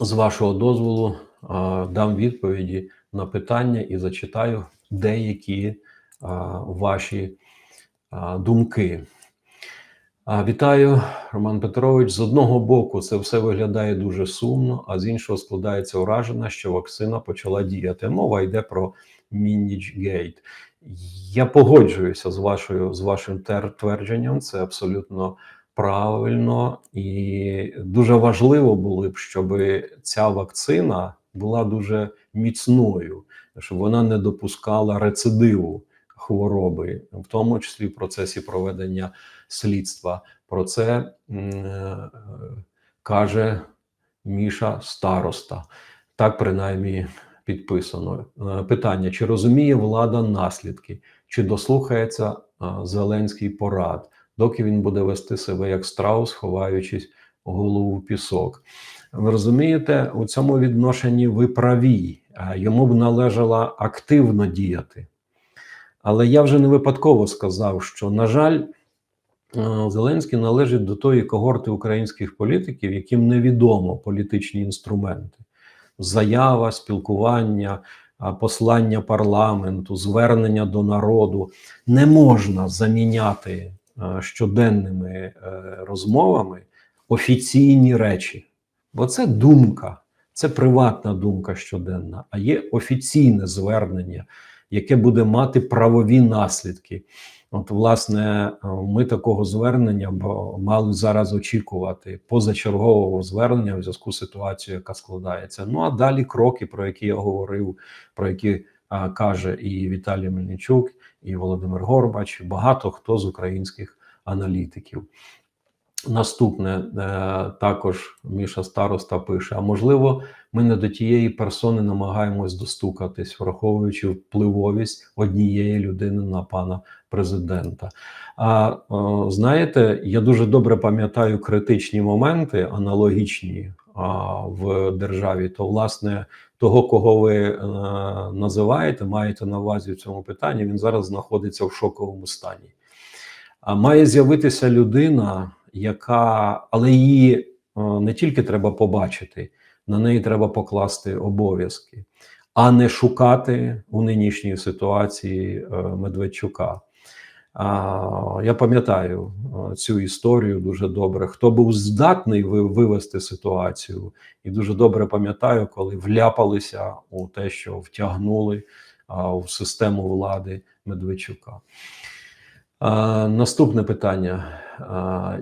з вашого дозволу дам відповіді на питання і зачитаю деякі ваші думки. Вітаю, Роман Петрович. З одного боку, це все виглядає дуже сумно, а з іншого складається враження, що вакцина почала діяти. Мова йде про Мінічгейт. Я погоджуюся з вашою з вашим твердженням. Це абсолютно правильно і дуже важливо було б, щоб ця вакцина була дуже міцною, щоб вона не допускала рецидиву хвороби, в тому числі в процесі проведення слідства. Про це е, каже Міша Староста. Так принаймні підписано. Е, Питання: чи розуміє влада наслідки, чи дослухається е, Зеленський порад, доки він буде вести себе як страус, ховаючись голову в пісок? Ви розумієте, у цьому відношенні ви праві. Йому б належало активно діяти. Але я вже не випадково сказав, що, на жаль, е, Зеленський належить до тої когорти українських політиків, яким невідомо політичні інструменти, заява, спілкування, послання парламенту, звернення до народу не можна заміняти щоденними е, розмовами офіційні речі. Бо це думка, це приватна думка щоденна, а є офіційне звернення, яке буде мати правові наслідки. От, власне, е, ми такого звернення мали зараз очікувати позачергового звернення в зв'язку з ситуацією, яка складається. Ну а далі кроки, про які я говорив, про які каже і Віталій Мельничук, і Володимир Горбач, і багато хто з українських аналітиків. Наступне е, також Міша Староста пише: а можливо, ми не до тієї персони намагаємось достукатись, враховуючи впливовість однієї людини на пана президента. А знаєте, я дуже добре пам'ятаю критичні моменти, аналогічні в державі. То, власне, того, кого ви е, називаєте, маєте на увазі в цьому питанні, він зараз знаходиться в шоковому стані. А має з'явитися людина, яка, але її е, не тільки треба побачити, на неї треба покласти обов'язки, а не шукати у нинішній ситуації е, Медведчука. Я пам'ятаю цю історію дуже добре. Хто був здатний вивести ситуацію, і дуже добре пам'ятаю, коли вляпалися у те, що втягнули в систему влади Медведчука. Наступне питання.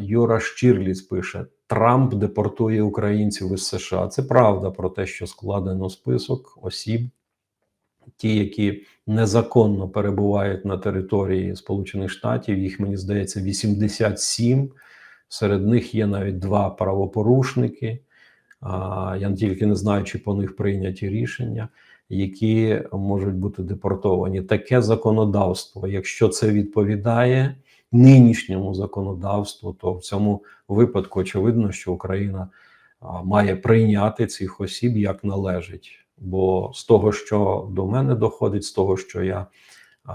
Юра Щірліц пише: Трамп депортує українців із США. Це правда про те, що складено список осіб, ті, які незаконно перебувають на території Сполучених Штатів. Їх мені здається 87. Серед них є навіть два правопорушники. Я тільки не знаю, чи по них прийняті рішення, які можуть бути депортовані. Таке законодавство, якщо це відповідає нинішньому законодавству, то в цьому випадку очевидно, що Україна має прийняти цих осіб як належить. Бо з того, що до мене доходить, з того, що я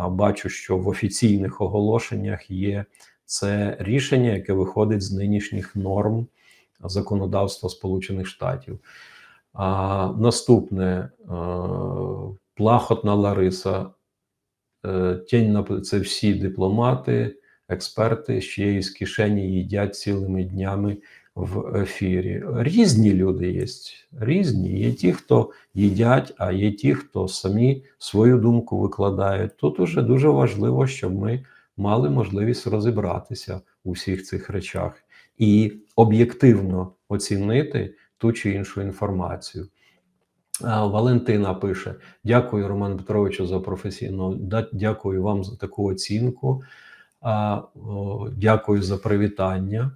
бачу, що в офіційних оголошеннях є це рішення, яке виходить з нинішніх норм законодавства Сполучених Штатів. А, наступне Плахотна Лариса. Е, Тінь на це всі дипломати, експерти, з чиєї з кишені їдять цілими днями в ефірі. Різні люди є, різні. Є ті, хто їдять, а є ті, хто самі свою думку викладають. Тут уже дуже важливо, щоб ми мали можливість розібратися у всіх цих речах і об'єктивно оцінити ту чи іншу інформацію. Валентина пише: Дякую, Роман Петровичу, за професійну. Дякую вам за таку оцінку. Дякую за привітання.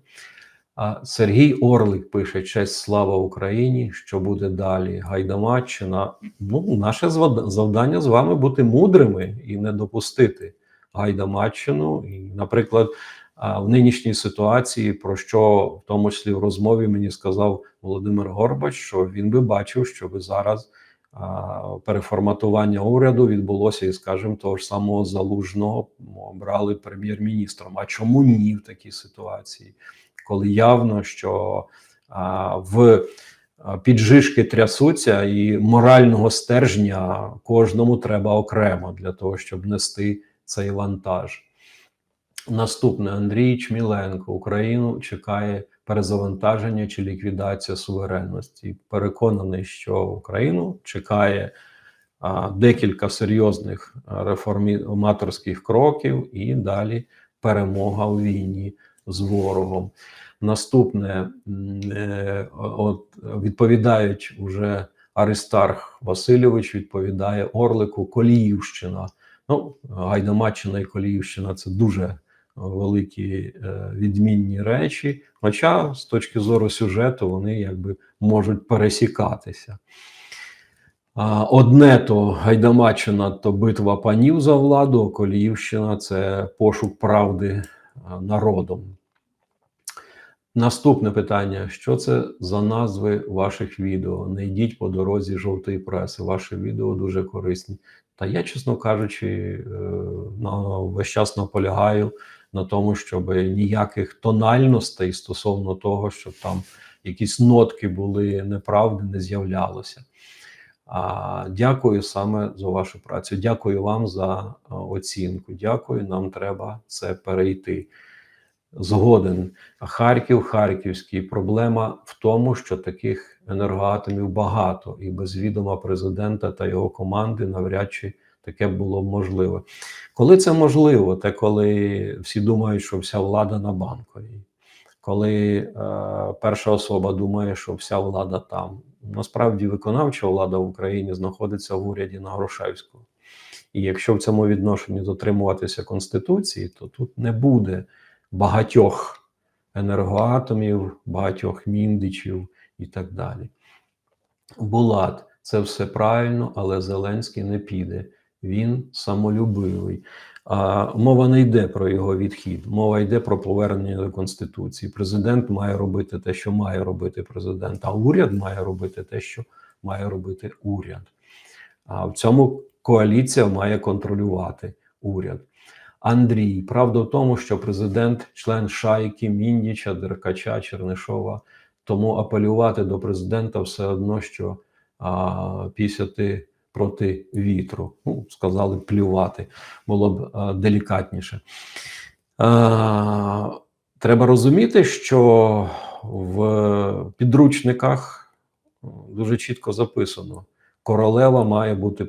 А Сергій Орлик пише: Честь слава Україні! Що буде далі? Гайдамаччина. Ну, наше завдання з вами бути мудрими і не допустити Гайдамаччину. І, наприклад, в нинішній ситуації, про що в тому числі в розмові мені сказав Володимир Горбач, що він би бачив, що ви зараз переформатування уряду відбулося, і, скажімо, того ж самого залужного обрали прем'єр-міністром. А чому ні в такій ситуації? Коли явно, що а, в піджишки трясуться, і морального стержня кожному треба окремо для того, щоб нести цей вантаж. Наступне Андрій Чміленко. Україну чекає перезавантаження чи ліквідація суверенності. Переконаний, що Україну чекає декілька серйозних реформаторських кроків і далі перемога у війні з ворогом. Наступне е, от відповідають уже Аристарх Васильович, відповідає Орлику Коліївщина. Ну, Гайдамаччина і Коліївщина це дуже великі е, відмінні речі. Хоча з точки зору сюжету вони якби можуть пересікатися. Одне то Гайдамаччина то битва панів за владу, а Коліївщина це пошук правди народом. Наступне питання: що це за назви ваших відео? Не йдіть по дорозі жовтої преси. Ваші відео дуже корисні. Та я, чесно кажучи, е, на весь час наполягаю на тому, щоб ніяких тональностей стосовно того, щоб там якісь нотки були неправди, не з'являлося. Дякую саме за вашу працю. Дякую вам за оцінку. Дякую. Нам треба це перейти. Згоден. Харків, Харківський. Проблема в тому, що таких енергоатомів багато, і без відома президента та його команди навряд чи таке було б можливе. Коли це можливо, те коли всі думають, що вся влада на банковій, коли е, перша особа думає, що вся влада там. Насправді виконавча влада в Україні знаходиться в уряді на Грушевського. І якщо в цьому відношенні дотримуватися Конституції, то тут не буде багатьох енергоатомів, багатьох міндичів і так далі. Булат, це все правильно, але Зеленський не піде. Він самолюбивий. А мова не йде про його відхід, мова йде про повернення до конституції. Президент має робити те, що має робити президент, а уряд має робити те, що має робити уряд. А в цьому коаліція має контролювати уряд. Андрій, правда в тому, що президент, член шайки, Міндіча, Деркача, Чернишова, тому апелювати до президента все одно, що а, пісяти проти вітру. Ну, сказали плювати, було б а, делікатніше. А, треба розуміти, що в підручниках дуже чітко записано. Королева має бути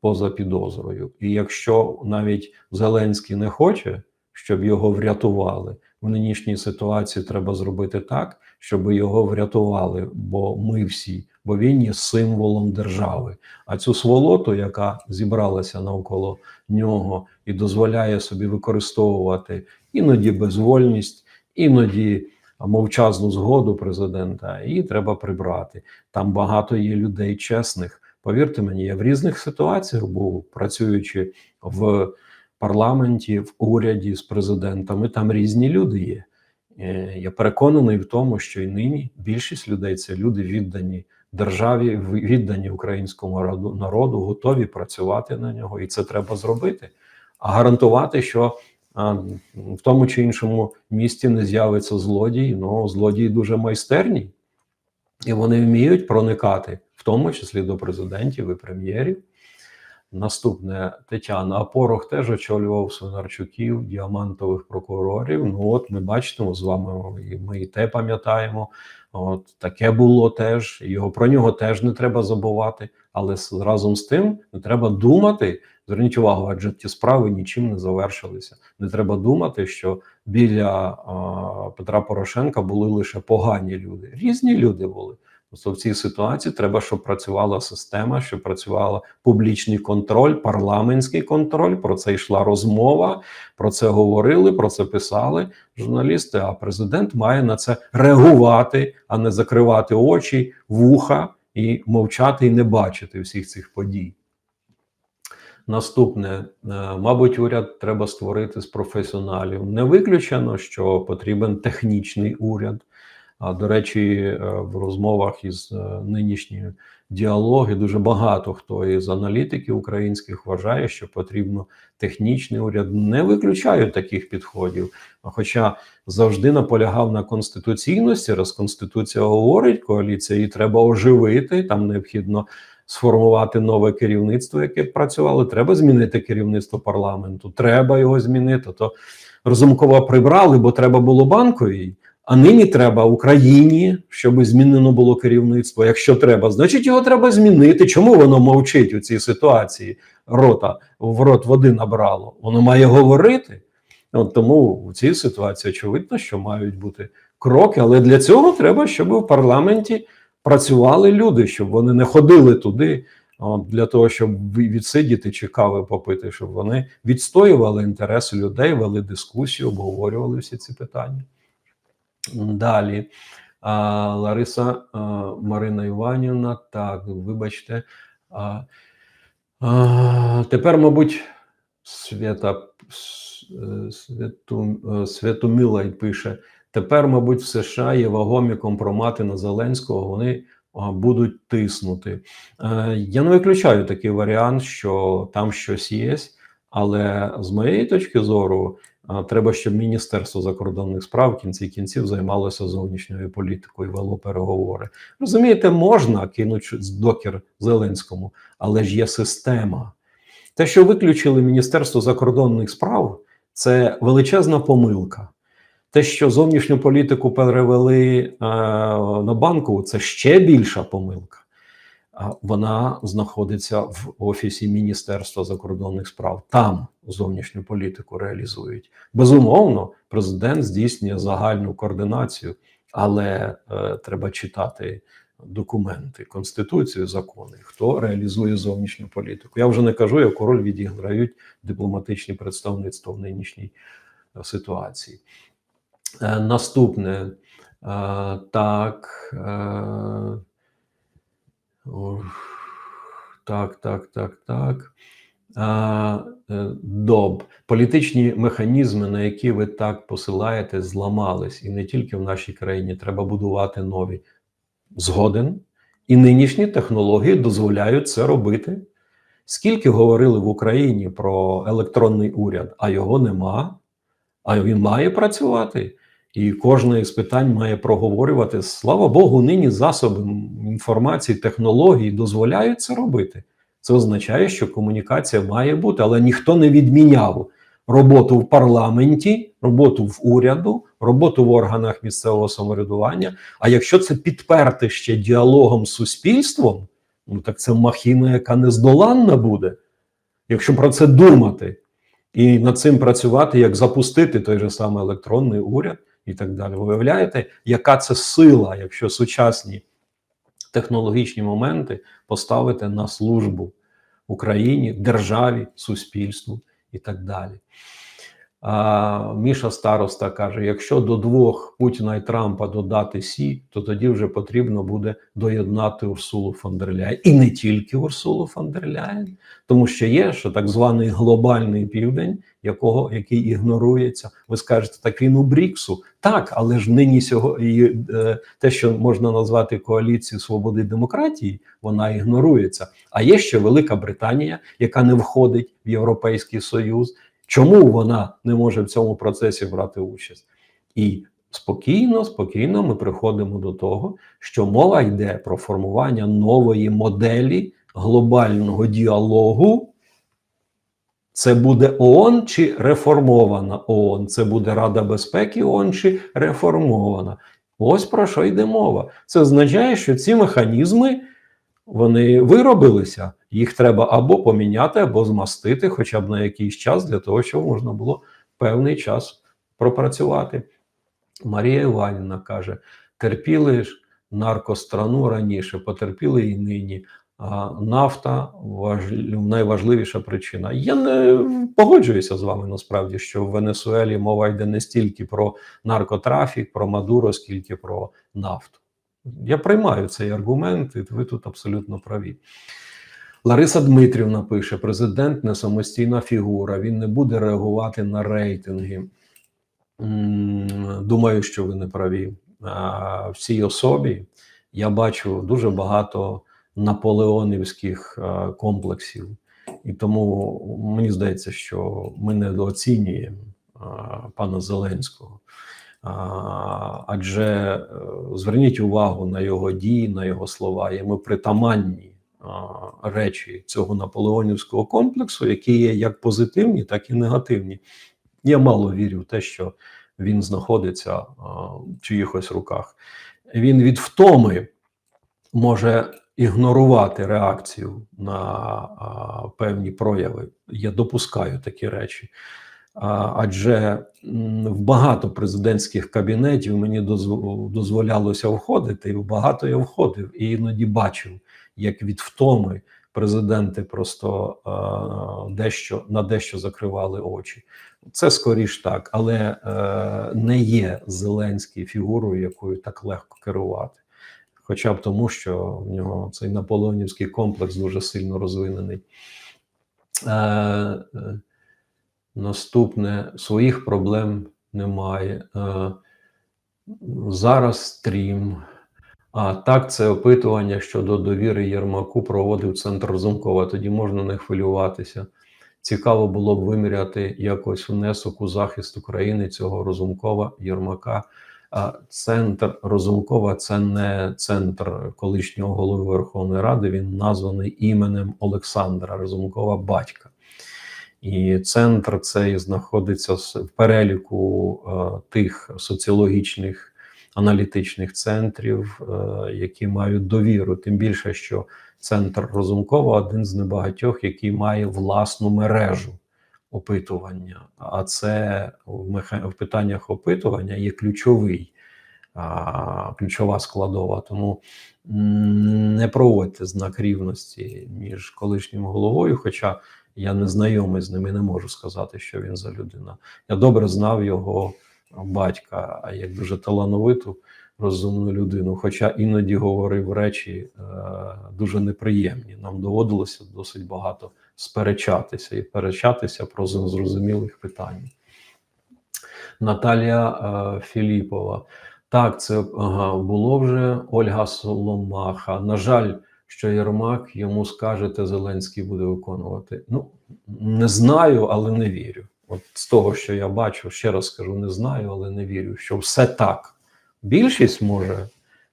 поза підозрою. І якщо навіть Зеленський не хоче, щоб його врятували в нинішній ситуації, треба зробити так, щоб його врятували. Бо ми всі, бо він є символом держави. А цю сволоту, яка зібралася навколо нього і дозволяє собі використовувати іноді безвольність, іноді мовчазну згоду президента, її треба прибрати. Там багато є людей чесних. Повірте мені, я в різних ситуаціях був працюючи в парламенті, в уряді з президентами. Там різні люди є. Е, Я переконаний в тому, що і нині більшість людей це люди віддані державі, віддані українському народу, готові працювати на нього, і це треба зробити. А гарантувати, що а в тому чи іншому місті не з'явиться злодій. Ну злодії дуже майстерні, і вони вміють проникати, в тому числі до президентів і прем'єрів. Наступне Тетяна Апорох теж очолював Свинарчуків, діамантових прокурорів. Ну от ми бачимо з вами, ми і те пам'ятаємо. От таке було теж. Його про нього теж не треба забувати, але разом з тим не треба думати. Зверніть увагу, адже ті справи нічим не завершилися. Не треба думати, що біля а, Петра Порошенка були лише погані люди. Різні люди були. Тобто в цій ситуації треба, щоб працювала система, щоб працювала публічний контроль, парламентський контроль. Про це йшла розмова, про це говорили, про це писали журналісти. А президент має на це реагувати, а не закривати очі, вуха і мовчати і не бачити всіх цих подій. Наступне, е, мабуть, уряд треба створити з професіоналів. Не виключено, що потрібен технічний уряд. А до речі, е, в розмовах із е, нинішньої діалоги дуже багато хто із аналітиків українських вважає, що потрібно технічний уряд. Не виключають таких підходів. Хоча завжди наполягав на конституційності, раз конституція говорить, коаліція її треба оживити. Там необхідно сформувати нове керівництво, яке б працювало. Треба змінити керівництво парламенту. Треба його змінити. То Розумкова прибрали, бо треба було банковій. А нині треба Україні, щоб змінено було керівництво. Якщо треба, значить його треба змінити. Чому воно мовчить у цій ситуації? Рота в рот води набрало. Воно має говорити. От тому в цій ситуації очевидно, що мають бути кроки, але для цього треба, щоб в парламенті працювали люди, щоб вони не ходили туди. Для того, щоб відсидіти чи кави попити, щоб вони відстоювали інтереси людей, вели дискусію, обговорювали всі ці питання. Далі. А, Лариса а, Марина Іванівна, так, вибачте. А, а, тепер, мабуть, Свята е, Святу, е, Святомілай пише: тепер, мабуть, в США є вагомі компромати на Зеленського. Вони будуть тиснути. Е, Я не виключаю такий варіант, що там щось є, але з моєї точки зору, треба, щоб Міністерство закордонних справ в кінці кінців займалося зовнішньою політикою, вело переговори. Розумієте, можна кинути докір Зеленському, але ж є система. Те, що виключили Міністерство закордонних справ, це величезна помилка. Те, що зовнішню політику перевели е, на банку, це ще більша помилка. Вона знаходиться в офісі Міністерства закордонних справ. Там зовнішню політику реалізують. Безумовно, президент здійснює загальну координацію, але е, треба читати документи, конституцію, закони, хто реалізує зовнішню політику. Я вже не кажу, яку роль відіграють дипломатичні представництва в нинішній е, ситуації. Е, наступне е, так. Е, так, так, так, так. Е, Доб, політичні механізми, на які ви так посилаєте, зламались, і не тільки в нашій країні. Треба будувати нові. Згоден, і нинішні технології дозволяють це робити. Скільки говорили в Україні про електронний уряд, а його нема, а він має працювати. І кожне із питань має проговорювати. Слава Богу, нині засоби інформації, технології дозволяють це робити. Це означає, що комунікація має бути, але ніхто не відміняв роботу в парламенті, роботу в уряду, роботу в органах місцевого самоврядування. А якщо це підперти ще діалогом з суспільством, ну так це махіна, яка нездоланна буде. Якщо про це думати і над цим працювати, як запустити той же самий електронний уряд і так далі. Ви уявляєте, яка це сила, якщо сучасні технологічні моменти поставити на службу Україні, державі, суспільству і так далі. Міша Староста каже: якщо до двох Путіна і Трампа додати Сі, то тоді вже потрібно буде доєднати Урсулу фон. І не тільки Урсулу фон тому що є що так званий глобальний південь, якого який ігнорується. Ви скажете, так він у Бріксу. Так, але ж нині сьогодні е, те, що можна назвати коаліцією свободи і демократії, вона ігнорується. А є ще Велика Британія, яка не входить в Європейський Союз. Чому вона не може в цьому процесі брати участь? І спокійно, спокійно ми приходимо до того, що мова йде про формування нової моделі глобального діалогу. Це буде ООН чи реформована ООН? Це буде Рада безпеки ООН чи реформована? Ось про що йде мова. Це означає, що ці механізми вони виробилися. Їх треба або поміняти, або змастити, хоча б на якийсь час, для того, щоб можна було певний час пропрацювати. Марія Іванівна каже: терпіли ж наркострану раніше, потерпіли і нині. А нафта важ... найважливіша причина. Я не погоджуюся з вами насправді, що в Венесуелі мова йде не стільки про наркотрафік, про Мадуро, скільки про нафту. Я приймаю цей аргумент, і ви тут абсолютно праві. Лариса Дмитрівна пише: президент не самостійна фігура, він не буде реагувати на рейтинги. Думаю, що ви не праві. в цій особі я бачу дуже багато наполеонівських комплексів, і тому мені здається, що ми недооцінюємо пана Зеленського. Адже е, зверніть увагу на його дії, на його слова, йому притаманні речі цього наполеонівського комплексу, які є як позитивні, так і негативні. Я мало вірю в те, що він знаходиться в чиїхось руках. Він від втоми може ігнорувати реакцію на певні прояви. Я допускаю такі речі. Адже в багато президентських кабінетів мені дозволялося входити, і в багато я входив, і іноді бачив, як від втоми президенти просто дещо на дещо закривали очі. Це скоріш так, але е, не є Зеленський фігурою, якою так легко керувати. Хоча б тому, що в нього цей наполеонівський комплекс дуже сильно розвинений. Е, е, наступне своїх проблем немає. Е, зараз стрім. А так, це опитування щодо довіри Єрмаку проводив центр Розумкова. Тоді можна не хвилюватися. Цікаво було б виміряти якось внесок у захист України цього Розумкова Єрмака. А центр Розумкова це не центр колишнього голови Верховної Ради. Він названий іменем Олександра Розумкова, батька. І центр цей знаходиться в переліку е, тих соціологічних аналітичних центрів, е, які мають довіру. Тим більше, що центр Розумкова один з небагатьох, який має власну мережу опитування. А це в, питаннях опитування є ключовий, ключова складова. Тому не проводьте знак рівності між колишнім головою. Хоча я не знайомий з ним і не можу сказати, що він за людина. Я добре знав його батька, як дуже талановиту, розумну людину. Хоча іноді говорив речі е, дуже неприємні. Нам доводилося досить багато сперечатися і перечатися про зрозумілих питань. Наталія е, Філіпова. Так, це ага, було вже Ольга Соломаха. На жаль, що Єрмак йому скажете, Зеленський буде виконувати. Ну, не знаю, але не вірю. От з того, що я бачу, ще раз скажу, не знаю, але не вірю, що все так. Більшість може,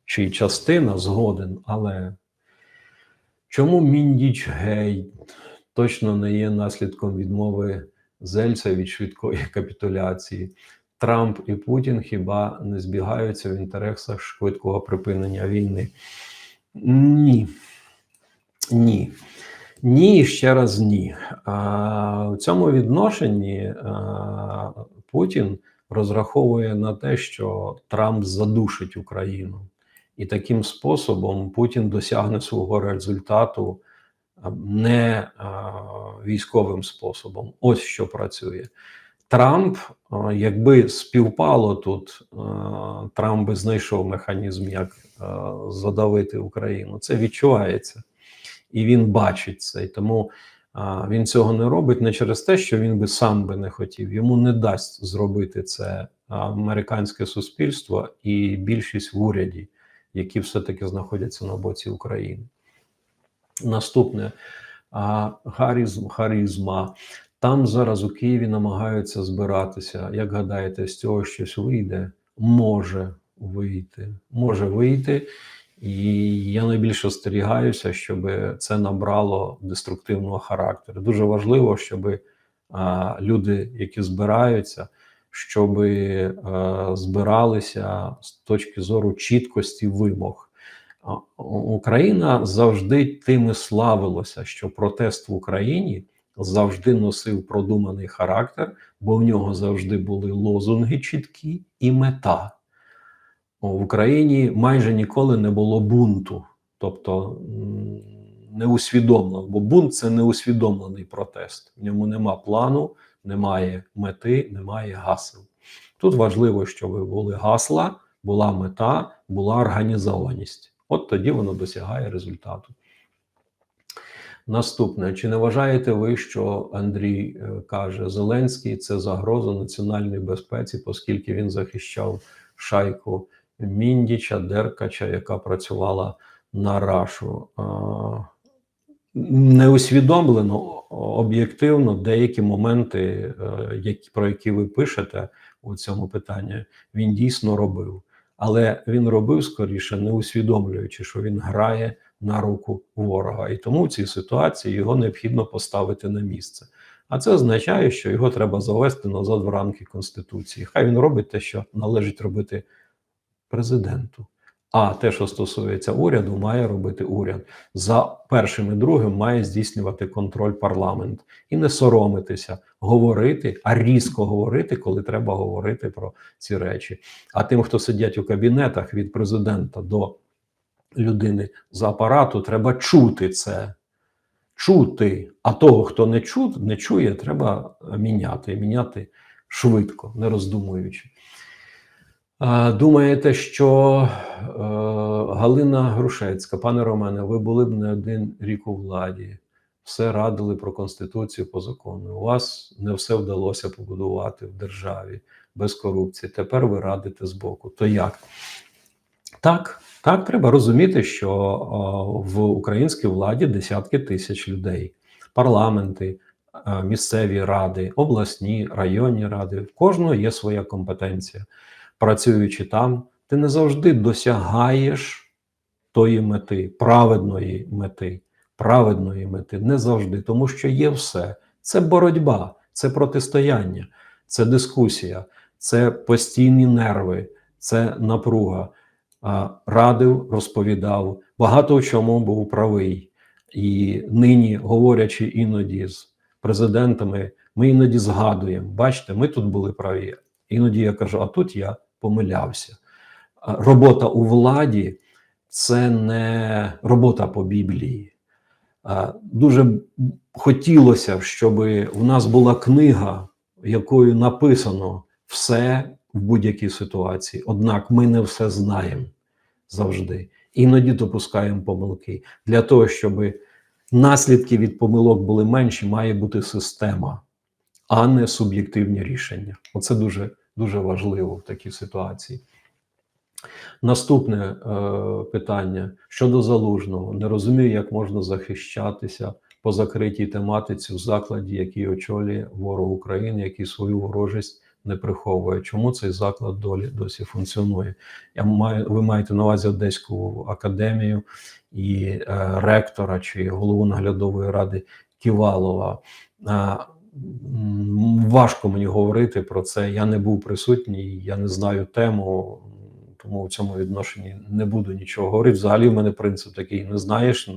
чи частина згоден, але чому Міндіч гей точно не є наслідком відмови Зельця від швидкої капітуляції? Трамп і Путін хіба не збігаються в інтересах швидкого припинення війни? Ні. Ні. Ні, ще раз ні. А, в цьому відношенні а, Путін розраховує на те, що Трамп задушить Україну, і таким способом Путін досягне свого результату не а, військовим способом. Ось що працює. Трамп, якби співпало тут, Трамп би знайшов механізм, як задавити Україну. Це відчувається і він бачить це. І тому він цього не робить не через те, що він би сам би не хотів. Йому не дасть зробити це американське суспільство і більшість в уряді, які все-таки знаходяться на боці України. Наступне а, харизм, харизма. Там зараз у Києві намагаються збиратися. Як гадаєте, з цього щось вийде? Може вийти, може вийти. І я найбільше остерігаюся, щоб це набрало деструктивного характеру. Дуже важливо, щоб а, люди, які збираються, щоб а, збиралися з точки зору чіткості вимог. Україна завжди тим і славилася, що протест в Україні завжди носив продуманий характер, бо в нього завжди були лозунги чіткі і мета. В Україні майже ніколи не було бунту, тобто м, не усвідомлено, бо бунт це неусвідомлений протест. В ньому нема плану, немає мети, немає гасел. Тут важливо, щоб були гасла, була мета, була організованість. От тоді воно досягає результату. Наступне, чи не вважаєте ви, що Андрій е, каже, Зеленський це загроза національній безпеці, оскільки він захищав шайку Міндіча, Деркача, яка працювала на Рашу. А, Неусвідомлено, об'єктивно, деякі моменти, е, які, про які ви пишете у цьому питанні, він дійсно робив. Але він робив скоріше, не усвідомлюючи, що він грає на руку ворога. І тому в цій ситуації його необхідно поставити на місце. А це означає, що його треба завести назад в рамки Конституції. Хай він робить те, що належить робити президенту. А те, що стосується уряду, має робити уряд. За першим і другим має здійснювати контроль парламент і не соромитися, говорити, а різко говорити, коли треба говорити про ці речі. А тим, хто сидять у кабінетах від президента до людини з апарату, треба чути це. Чути. А того, хто не чу, не чує, треба міняти. Міняти швидко, не роздумуючи. Думаєте, що е, Галина Грушецька, пане Романе, ви були б не один рік у владі, все радили про конституцію по закону. У вас не все вдалося побудувати в державі без корупції. Тепер ви радите збоку. То як? Так, так, треба розуміти, що в українській владі десятки тисяч людей, парламенти, е, місцеві ради, обласні, районні ради. В кожного є своя компетенція. Працюючи там, ти не завжди досягаєш тої мети, праведної мети, праведної мети, не завжди, тому що є все. Це боротьба, це протистояння, це дискусія, це постійні нерви, це напруга радив, розповідав, багато в чому був правий. І нині, говорячи іноді з президентами, ми іноді згадуємо: бачите, ми тут були праві. Іноді я кажу, а тут я помилявся. Робота у владі це не робота по Біблії. Дуже хотілося б, щоб у нас була книга, якою написано все в будь-якій ситуації. Однак ми не все знаємо завжди. Іноді допускаємо помилки. Для того, щоб наслідки від помилок були менші, має бути система, а не суб'єктивні рішення. Оце дуже, дуже важливо в такій ситуації. Наступне е, питання щодо залужного. Не розумію, як можна захищатися по закритій тематиці в закладі, який очолює ворог України, який свою ворожість не приховує. Чому цей заклад долі досі функціонує? Я маю, ви маєте на увазі Одеську академію і е, ректора чи голову наглядової ради Ківалова. Е, важко мені говорити про це. Я не був присутній, я не знаю тему. Тому в цьому відношенні не буду нічого говорити. Взагалі, в мене принцип такий: не знаєш, не,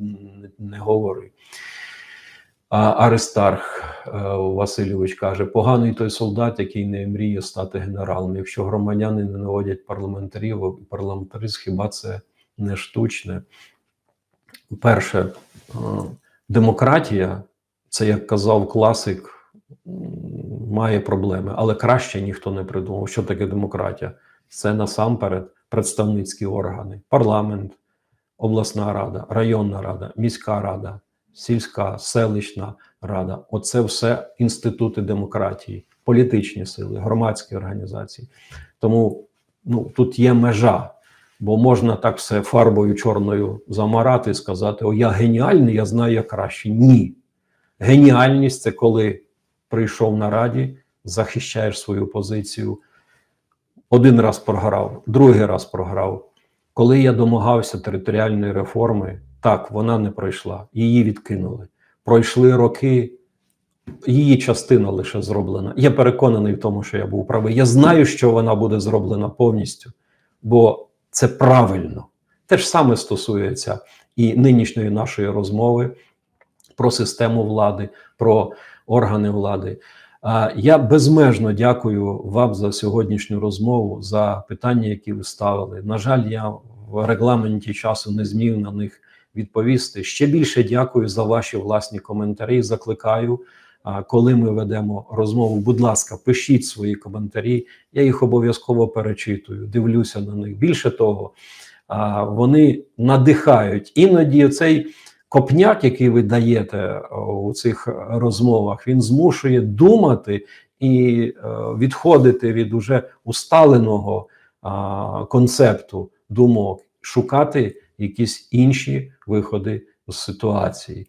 не, не говори. Аристарх е, Васильович каже: поганий той солдат, який не мріє стати генералом. Якщо громадяни не наводять парламентарів, парламентаризм хіба це не штучне? Перше, е, демократія, це як казав класик, має проблеми, але краще ніхто не придумав. Що таке демократія? Це насамперед представницькі органи, парламент, обласна рада, районна рада, міська рада сільська, селищна рада оце все інститути демократії, політичні сили, громадські організації. Тому ну, тут є межа, бо можна так все фарбою чорною замарати і сказати: О, я геніальний, я знаю як краще. Ні. Геніальність це коли прийшов на раді, захищаєш свою позицію. Один раз програв, другий раз програв. Коли я домагався територіальної реформи, так, вона не пройшла, її відкинули. Пройшли роки, її частина лише зроблена. Я переконаний в тому, що я був правий. Я знаю, що вона буде зроблена повністю, бо це правильно. Те ж саме стосується і нинішньої нашої розмови про систему влади, про органи влади. Я безмежно дякую вам за сьогоднішню розмову, за питання, які ви ставили. На жаль, я в регламенті часу не змів на них відповісти. Ще більше дякую за ваші власні коментарі. Закликаю, коли ми ведемо розмову. Будь ласка, пишіть свої коментарі. Я їх обов'язково перечитую. Дивлюся на них. Більше того, вони надихають іноді цей. Копняк, який ви даєте у цих розмовах, він змушує думати і відходити від уже усталеного концепту думок, шукати якісь інші виходи з ситуації.